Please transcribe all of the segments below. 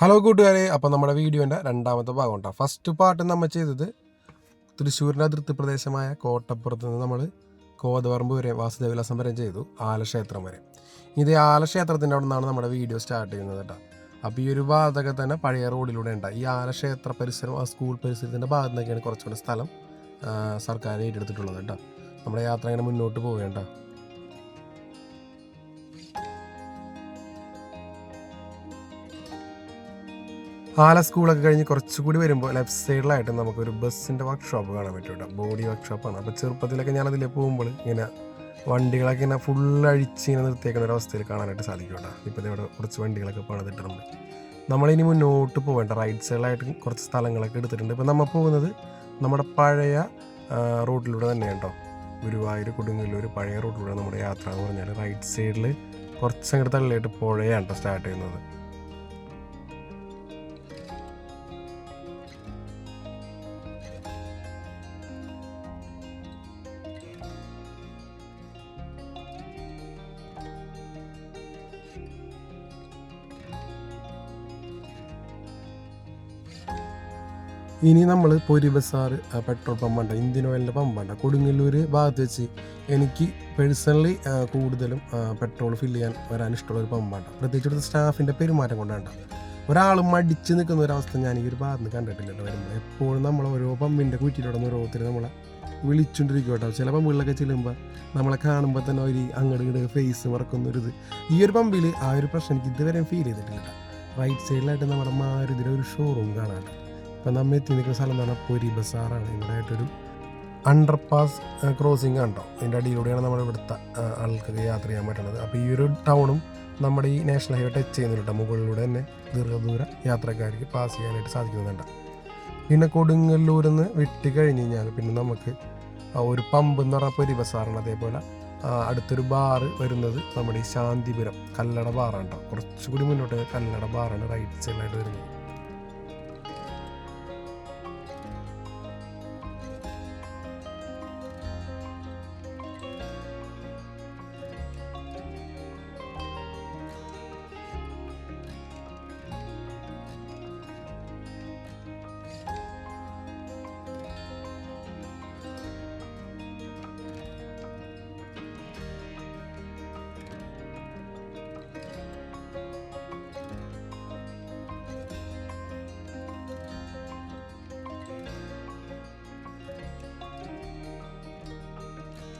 Hello കൂട്ടുകാരെ. അപ്പോൾ നമ്മുടെ വീഡിയോന്റെ രണ്ടാമത്തെ ഭാഗം കേട്ടോ ഫസ്റ്റ് പാർട്ട് നമ്മൾ ചെയ്തത് തൃശ്ശൂരിന്റെ അതിർത്തി പ്രദേശമായ കോട്ടപ്പുറത്ത് നിന്ന് നമ്മൾ കോതവറമ്പ് വരെ വാസുദേവവിലാസം വരെ ചെയ്തു ആലക്ഷേത്രം വരെ. ഇത് ആലക്ഷേത്രത്തിന്റെ അവിടെ നിന്നാണ് നമ്മുടെ വീഡിയോ സ്റ്റാർട്ട് ചെയ്യുന്നത് കേട്ടോ. അപ്പോൾ ഈ ഒരു ഭാഗത്തൊക്കെ തന്നെ പഴയ റോഡിലൂടെ ഉണ്ട്. ഈ ആലക്ഷേത്ര പരിസരം ആ സ്കൂൾ പരിസരത്തിന്റെ ഭാഗത്തു നിന്നൊക്കെയാണ് കുറച്ചുകൂടി സ്ഥലം സർക്കാർ ഏറ്റെടുത്തിട്ടുള്ളത് കേട്ടോ. നമ്മുടെ യാത്ര ഇങ്ങനെ മുന്നോട്ട് പോവുകയാണ് ആല സ്കൂളൊക്കെ കഴിഞ്ഞ് കുറച്ചുകൂടി വരുമ്പോൾ ലെഫ്റ്റ് സൈഡിലായിട്ട് നമുക്കൊരു ബസ്സിന്റെ വർക്ക്ഷോപ്പ് കാണാൻ പറ്റും കേട്ടോ. ബോഡി വർക്ക്ഷോപ്പാണ് അപ്പോൾ ചെറുപ്പത്തിലൊക്കെ ഞാനതിൽ പോകുമ്പോൾ ഇങ്ങനെ വണ്ടികളൊക്കെ ഇങ്ങനെ ഫുൾ അഴിച്ച് ഇങ്ങനെ നിർത്തിയേക്കുന്ന ഒരു അവസ്ഥയിൽ കാണാനായിട്ട് സാധിക്കും കേട്ടോ. ഇപ്പോൾ ഇവിടെ കുറച്ച് വണ്ടികളൊക്കെ പണിതിട്ടുണ്ട്. നമ്മളിനി മുന്നോട്ട് പോകേണ്ട. റൈറ്റ് സൈഡിലായിട്ട് കുറച്ച് സ്ഥലങ്ങളൊക്കെ എടുത്തിട്ടുണ്ട്. ഇപ്പോൾ നമ്മൾ പോകുന്നത് നമ്മുടെ പഴയ റൂട്ടിലൂടെ തന്നെ കേട്ടോ. ഗുരുവായൂർ കൊടുങ്ങല്ലൂർ പഴയ റൂട്ടിലൂടെ നമ്മുടെ യാത്ര എന്ന് പറഞ്ഞാൽ റൈറ്റ് സൈഡിൽ കുറച്ചങ്ങോട്ട് തള്ളിയിട്ട് പുഴയാണ് കേട്ടോ സ്റ്റാർട്ട് ചെയ്യുന്നത്. ഇനി നമ്മൾ പൊരി ബസാർ പെട്രോൾ പമ്പുണ്ട് ഇന്ത്യൻ ഓയിലിന്റെ പമ്പുണ്ട് കൊടുങ്ങല്ലൂർ ഭാഗത്ത് വെച്ച് എനിക്ക് പേഴ്സണലി കൂടുതലും പെട്രോൾ ഫില്ല് ചെയ്യാൻ വരാൻ ഇഷ്ടമുള്ള ഒരു പമ്പാണ് പ്രത്യേകിച്ച് ഇവിടുത്തെ സ്റ്റാഫിന്റെ പെരുമാറ്റം കൊണ്ടാണ് ഒരാൾ മടിച്ച് നിൽക്കുന്ന ഒരവസ്ഥ ഞാൻ ഈ ഒരു ഭാഗത്ത് നിന്ന് കണ്ടിട്ടില്ല വരുമ്പോൾ എപ്പോഴും നമ്മൾ ഓരോ പമ്പിന്റെ കുറ്റിയിലൂടെ ഓരോരുത്തർ നമ്മളെ വിളിച്ചുകൊണ്ടിരിക്കും കേട്ടോ. ചില പമ്പുകളിലൊക്കെ ചെല്ലുമ്പോൾ നമ്മളെ കാണുമ്പോൾ തന്നെ ഒരു അങ്ങോട്ട് ഇങ്ങോട്ട് ഫേസ് മറക്കുന്ന ഒരു ഇത്. ഈ ഒരു പമ്പിൽ ആ ഒരു പ്രശ്നം എനിക്ക് ഇതുവരെയും ഫീൽ ചെയ്തിട്ടില്ല. റൈറ്റ് സൈഡിലായിട്ട് നമ്മുടെ മാരുതിയുടെ ഒരു ഷോറൂം കാണാം ഇപ്പം നമ്മൾ എത്തി നിൽക്കുന്ന സ്ഥലം എന്ന് പറഞ്ഞാൽ പൊരി ബസാറാണ്. ഇവിടെ ആയിട്ടൊരു അണ്ടർ പാസ് ക്രോസിംഗ് ഉണ്ടോ അതിന്റെ അടിയിലൂടെയാണ് നമ്മുടെ ഇവിടുത്തെ ആൾക്ക് യാത്ര ചെയ്യാൻ പറ്റുന്നത്. അപ്പോൾ ഈ ഒരു ടൗണും നമ്മുടെ ഈ നാഷണൽ ഹൈവേ ടച്ച് ചെയ്യുന്നുണ്ട് മുകളിലൂടെ തന്നെ ദീർഘദൂര യാത്രക്കാർക്ക് പാസ് ചെയ്യാനായിട്ട് സാധിക്കുന്നുണ്ട്. പിന്നെ കൊടുങ്ങല്ലൂരിൽ നിന്ന് വിട്ട് കഴിഞ്ഞ് കഴിഞ്ഞാൽ പിന്നെ നമുക്ക് ഒരു പമ്പ് എന്ന് പറഞ്ഞാൽ പൊരി ബസാറാണ് അതേപോലെ. അടുത്തൊരു ബാറ് വരുന്നത് നമ്മുടെ ഈ ശാന്തിപുരം കല്ലട ബാറാണ് കേട്ടോ കുറച്ചുകൂടി മുന്നോട്ട് കല്ലട ബാറാണ് റൈറ്റ് സൈഡിലായിട്ട് വരുന്നത്.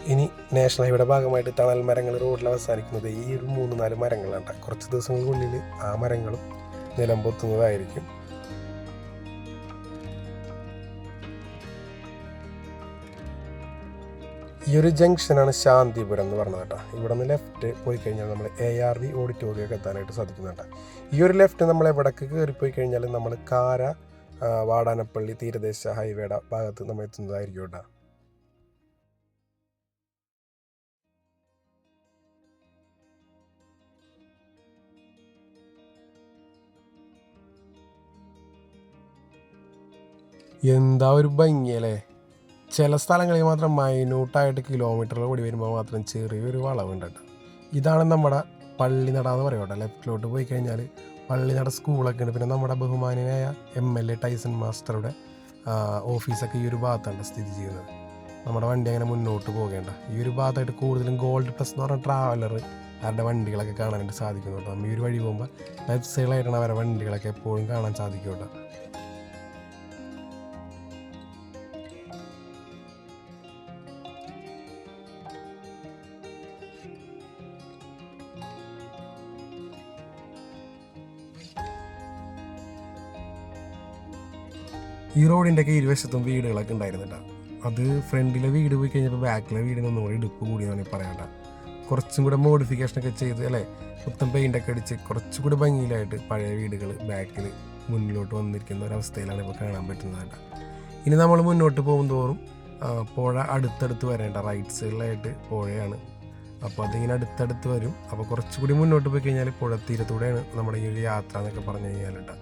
ഇനി നാഷണൽ ഹൈവേയുടെ ഭാഗമായിട്ട് തണൽ മരങ്ങൾ റോഡിൽ അവസാനിക്കുന്നത് ഈ ഒരു മൂന്ന് നാല് മരങ്ങളാണ് കുറച്ച് ദിവസങ്ങൾക്കുള്ളിൽ ആ മരങ്ങളും നിലമ്പൊത്തുന്നതായിരിക്കും ഈ ഒരു ജംഗ്ഷനാണ് ശാന്തിപുരം എന്ന് പറഞ്ഞത് കേട്ടോ ഇവിടെ നിന്ന് ലെഫ്റ്റ് പോയി കഴിഞ്ഞാൽ നമ്മൾ എ ആർ വി ഓഡിറ്റോറിയം എത്താനായിട്ട് സാധിക്കുന്നുണ്ട് ഈ ഒരു ലെഫ്റ്റ് നമ്മൾ എവിടേക്ക് കയറിപ്പോയി കഴിഞ്ഞാൽ നമ്മൾ കാര വാടാനപ്പള്ളി തീരദേശ ഹൈവേയുടെ ഭാഗത്ത് നമ്മൾ എത്തുന്നതായിരിക്കും കേട്ടോ എന്താ ഒരു ഭംഗിയല്ലേ? ചില സ്ഥലങ്ങളിൽ മാത്രം മൈന്യൂട്ടായിട്ട് കിലോമീറ്ററുകൾ കൂടി വരുമ്പോൾ മാത്രം ചെറിയൊരു വളവുണ്ട് ഇതാണ് നമ്മുടെ പള്ളിനട എന്ന് പറയും ലെഫ്റ്റിലോട്ട് പോയി കഴിഞ്ഞാൽ പള്ളിനട സ്കൂളൊക്കെ ഉണ്ട്. പിന്നെ നമ്മുടെ ബഹുമാനായ എം എൽ എ ടൈസൺ മാസ്റ്ററുടെ ഓഫീസൊക്കെ ഈ ഒരു ഭാഗത്താണ് സ്ഥിതി ചെയ്യുന്നത്. നമ്മുടെ വണ്ടി അങ്ങനെ മുന്നോട്ട് പോകേണ്ട. ഈ ഒരു ഭാഗത്തായിട്ട് കൂടുതലും ഗോൾഡ് പ്ലസ് എന്ന് പറഞ്ഞ ട്രാവലർ അവരുടെ വണ്ടികളൊക്കെ കാണാനായിട്ട് സാധിക്കുന്നുണ്ട് നമ്മൾ ഈ ഒരു വഴി പോകുമ്പോൾ ലെഫ്റ്റ് സൈഡിലായിട്ടാണ് അവരുടെ വണ്ടികളൊക്കെ എപ്പോഴും കാണാൻ സാധിക്കും ഈ റോഡിന്റെ ഒക്കെ ഇരുവശത്തും വീടുകളൊക്കെ ഉണ്ടായിരുന്നില്ല അത് ഫ്രണ്ടിലെ വീട് പോയി കഴിഞ്ഞപ്പോൾ ബാക്കിലെ വീടിന് ഒന്നുകൂടി ഇടുപ്പ് കൂടിയെന്ന് പറയണ്ട കുറച്ചും കൂടെ മോഡിഫിക്കേഷൻ ഒക്കെ ചെയ്ത് അല്ലേ മൊത്തം പെയിന്റൊക്കെ അടിച്ച് കുറച്ചും കുറച്ചുകൂടി ഭംഗിയിലായിട്ട് പഴയ വീടുകൾ ബാക്കിൽ മുന്നിലോട്ട് വന്നിരിക്കുന്ന ഒരവസ്ഥയിലാണ് ഇപ്പോൾ കാണാൻ പറ്റുന്നത് ഇനി നമ്മൾ മുന്നോട്ട് പോകും തോറും പുഴ അടുത്തടുത്ത് വരേണ്ട റൈറ്റ് സൈഡിലായിട്ട് പുഴയാണ്. അപ്പോൾ അതിങ്ങനെ അടുത്തടുത്ത് വരും. അപ്പോൾ കുറച്ചുകൂടി മുന്നോട്ട് പോയി കഴിഞ്ഞാൽ പുഴ തീരത്തൂടെയാണ് നമ്മുടെ ഈ ഒരു യാത്ര എന്നൊക്കെ പറഞ്ഞു കഴിഞ്ഞാൽ കേട്ടോ.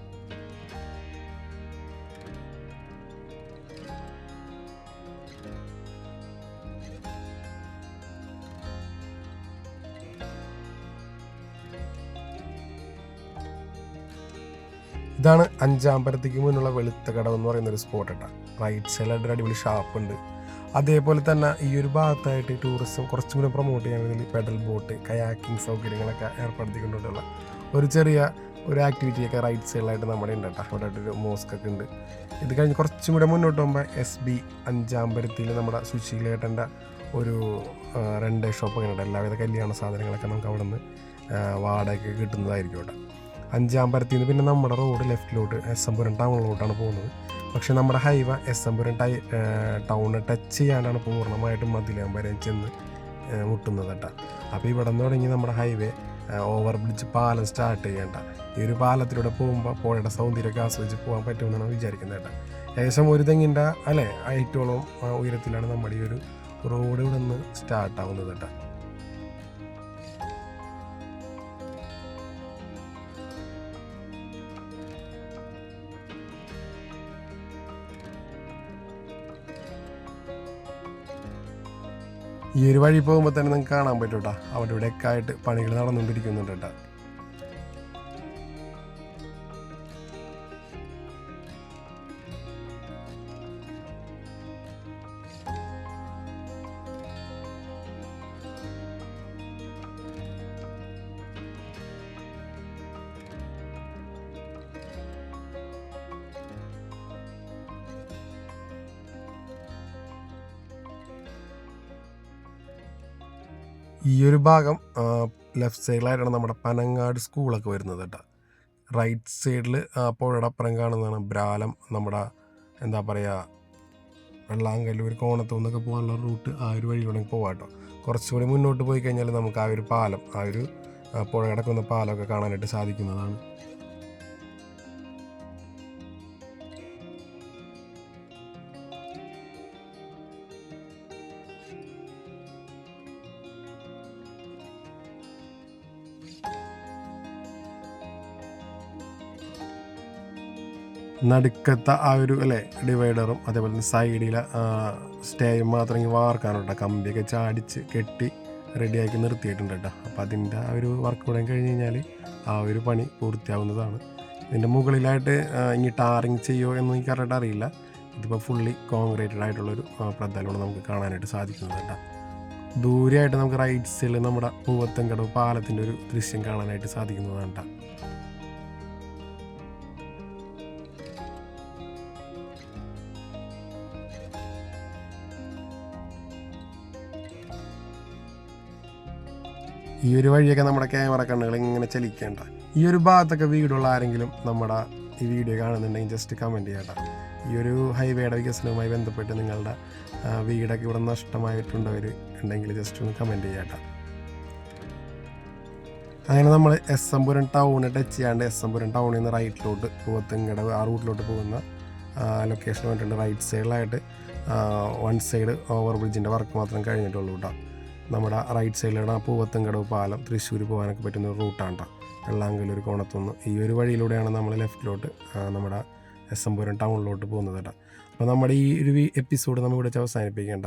ഇതാണ് അഞ്ചാമ്പലത്തേക്ക് മുന്നുള്ള വെളുത്ത കടവ് എന്ന് പറയുന്ന ഒരു സ്പോട്ട് കേട്ടോ. റൈറ്റ് സൈഡിലായിട്ട് ഒരു അടിപൊളി ഷാപ്പ് ഉണ്ട്. അതേപോലെ തന്നെ ഈ ഒരു ഭാഗത്തായിട്ട് ടൂറിസം കുറച്ചും കൂടി പ്രൊമോട്ട് ചെയ്യാൻ പെഡൽ ബോട്ട് കയാക്കിംഗ് സൗകര്യങ്ങളൊക്കെ ഏർപ്പെടുത്തിക്കൊണ്ടുള്ള ഒരു ചെറിയ ഒരു ആക്ടിവിറ്റിയൊക്കെ റൈറ്റ് സൈഡിലായിട്ട് നമ്മുടെ ഉണ്ട് കേട്ടോ. അവിടെ ഒരു മോസ്ക് ഒക്കെ ഉണ്ട്. ഇത് കഴിഞ്ഞ് കുറച്ചും കൂടെ മുന്നോട്ട് പോകുമ്പോൾ എസ് ബി അഞ്ചാമ്പരത്തിൽ നമ്മുടെ സുശീലേട്ടന്റെ ഒരു രണ്ട് ഷോപ്പൊക്കെ ഉണ്ട്. എല്ലാവിധ കല്യാണ സാധനങ്ങളൊക്കെ നമുക്ക് അവിടെ നിന്ന് വാടകയ്ക്ക് കിട്ടുന്നതായിരിക്കും ഇവിടെ അഞ്ചാമ്പരത്തിൽ നിന്ന് പിന്നെ നമ്മുടെ റോഡ് ലെഫ്റ്റിലോട്ട് എസ് എംപുരം ടൗണിലോട്ടാണ് പോകുന്നത്. പക്ഷേ നമ്മുടെ ഹൈവ എസ് എംപുരം ടൈ ടൗണ് ടച്ച് ചെയ്യാനാണ് പൂർണമായിട്ടും മതിലാമ്പരം ചെന്ന് ആ, മുട്ടുന്നത് കേട്ടോ. അപ്പോൾ ഇവിടെ നിന്ന് തുടങ്ങി നമ്മുടെ ഹൈവേ ഓവർ ബ്രിഡ്ജ് പാലം സ്റ്റാർട്ട് ചെയ്യേണ്ട. ഈ ഒരു പാലത്തിലൂടെ പോകുമ്പോൾ പുഴയുടെ സൗന്ദര്യമൊക്കെ ആസ്വദിച്ച് പോകാൻ പറ്റുമെന്നാണ് വിചാരിക്കുന്നത് കേട്ടോ. ഏകദേശം ഒരു തെങ്ങിന്റെ അല്ലേ ഐറ്റോളം ഉയരത്തിലാണ് നമ്മുടെ ഈ ഒരു റോഡ് ഇവിടെ നിന്ന് സ്റ്റാർട്ടാവുന്നത് കേട്ടോ. ഈ ഒരു വഴി പോകുമ്പോൾ തന്നെ നിങ്ങൾക്ക് കാണാൻ പറ്റും കേട്ടോ അവിടെ ഇവിടെയൊക്കെ ആയിട്ട് പണികൾ നടന്നുകൊണ്ടിരിക്കുന്നുണ്ട് കേട്ടോ ഈ ഒരു ഭാഗം ലെഫ്റ്റ് സൈഡിലായിട്ടാണ് നമ്മുടെ പനങ്ങാട് സ്കൂളൊക്കെ വരുന്നത് കേട്ടോ. റൈറ്റ് സൈഡിൽ പുഴയുടെ അപ്പുറം കാണുന്നതാണ് ബ്രാലം നമ്മുടെ എന്താ പറയുക വെള്ളാങ്കല്ലൂർ കോണത്തുനിന്നൊക്കെ പോകാനുള്ള റൂട്ട് ആ ഒരു വഴിയിലൂടെ പോകാം കേട്ടോ. കുറച്ചുകൂടി മുന്നോട്ട് പോയി കഴിഞ്ഞാൽ നമുക്ക് ആ ഒരു പാലം ആ ഒരു പുഴ കിടക്കുന്ന പാലമൊക്കെ കാണാനായിട്ട് സാധിക്കുന്നതാണ്. നടുക്കത്തെ ആ ഒരു അല്ലേ ഡിവൈഡറും അതേപോലെ തന്നെ സൈഡിലെ സ്റ്റേയും മാത്രം ഇങ്ങനെ വാർക്കാനുണ്ട് കമ്പിയൊക്കെ ചാടിച്ച് കെട്ടി റെഡിയാക്കി നിർത്തിയിട്ടുണ്ട് കേട്ടോ അപ്പോൾ അതിന്റെ ആ ഒരു വർക്ക് കൂടെ കഴിഞ്ഞ് കഴിഞ്ഞാൽ ആ ഒരു പണി പൂർത്തിയാവുന്നതാണ്. ഇതിന്റെ മുകളിലായിട്ട് ഇനി ടാറിങ് ചെയ്യുമോ എന്ന് എനിക്ക് കറക്റ്റ് അറിയില്ല. ഇതിപ്പോൾ ഫുള്ളി കോൺക്രീറ്റഡ് ആയിട്ടുള്ളൊരു പ്രധാനമാണ് നമുക്ക് കാണാനായിട്ട് സാധിക്കുന്നത് കേട്ടോ ദൂരെയായിട്ട് നമുക്ക് റൈറ്റ് സൈഡിൽ നമ്മുടെ പൂവത്തങ്കടവ് പാലത്തിന്റെ ഒരു ദൃശ്യം കാണാനായിട്ട് സാധിക്കുന്നതാണ് കേട്ടോ ഈ ഒരു വഴിയൊക്കെ നമ്മുടെ ക്യാമറ കണ്ണുകൾ ഇങ്ങനെ ചലിക്കേണ്ട. ഈ ഒരു ഭാഗത്തൊക്കെ വീടുള്ള ആരെങ്കിലും നമ്മുടെ ഈ വീഡിയോ കാണുന്നുണ്ടെങ്കിൽ ജസ്റ്റ് കമന്റ് ചെയ്യട്ടെ. ഈ ഒരു ഹൈവേയുടെ വികസനവുമായി ബന്ധപ്പെട്ട് നിങ്ങളുടെ വീടൊക്കെ ഇവിടെ നഷ്ടമായിട്ടുണ്ടവർ ഉണ്ടെങ്കിൽ ജസ്റ്റ് ഒന്ന് കമന്റ് ചെയ്യട്ടെ. അങ്ങനെ നമ്മൾ എസ് എംപുരം ടൗണ് ടച്ച് ചെയ്യാണ്ട് എസ് എംപുരം ടൗണിൽ നിന്ന് റൈറ്റിലോട്ട് പൂവത്തുങ്കടവ് ആ റൂട്ടിലോട്ട് പോകുന്ന ലൊക്കേഷൻ വേണ്ടിയിട്ടുണ്ട് റൈറ്റ് സൈഡിലായിട്ട് വൺ സൈഡ് ഓവർ ബ്രിഡ്ജിന്റെ വർക്ക് മാത്രം കഴിഞ്ഞിട്ടുള്ളൂ കേട്ടോ നമ്മുടെ റൈറ്റ് സൈഡിലാണ് ആ പൂവത്തങ്കടവ് പാലം. തൃശ്ശൂർ പോകാനൊക്കെ പറ്റുന്ന ഒരു റൂട്ടാണ് കേട്ടോ വെള്ളാങ്കല്ലൂർ കോണത്തുനിന്ന്. ഈ ഒരു വഴിയിലൂടെയാണ് നമ്മൾ ലെഫ്റ്റിലോട്ട് നമ്മുടെ എസ് എം പുരം ടൗണിലോട്ട് പോകുന്നത് കേട്ടോ അപ്പോൾ നമ്മുടെ ഈ ഒരു എപ്പിസോഡ് നമ്മൾ ഇവിടെ വെച്ച് അവസാനിപ്പിക്കേണ്ട